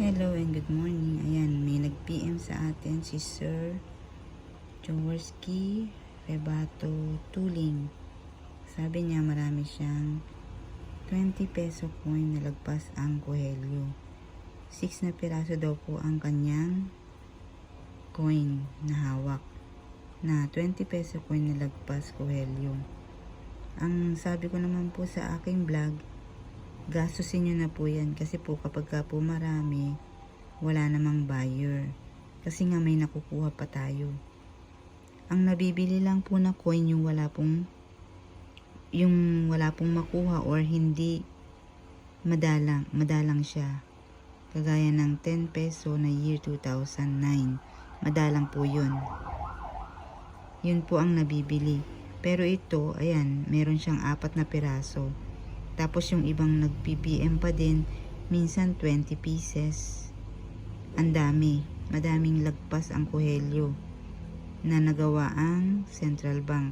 Hello and good morning. Ayan, may nag-PM sa atin si Sir Jaworski Rebato Tuling. Sabi niya marami siyang 20 peso coin na lagpas ang Coelho. 6 na piraso daw po ang kanyang coin na hawak na 20 peso coin na lagpas Coelho. Ang sabi ko naman po sa aking vlog, gastusin nyo na po yan kasi po kapag ka po marami, wala namang buyer. Kasi nga may nakukuha pa tayo. Ang nabibili lang po na coin yung wala pong yung wala pong makuha or hindi madalang, madalang siya. Kagaya ng 10 peso na year 2009. Madalang po yun. Yun po ang nabibili. Pero ito, ayan, meron siyang apat na piraso. Tapos yung ibang nag-PPM pa din, minsan 20 pieces. Ang dami. Madaming lagpas ang Coelho na nagawa ang Central Bank.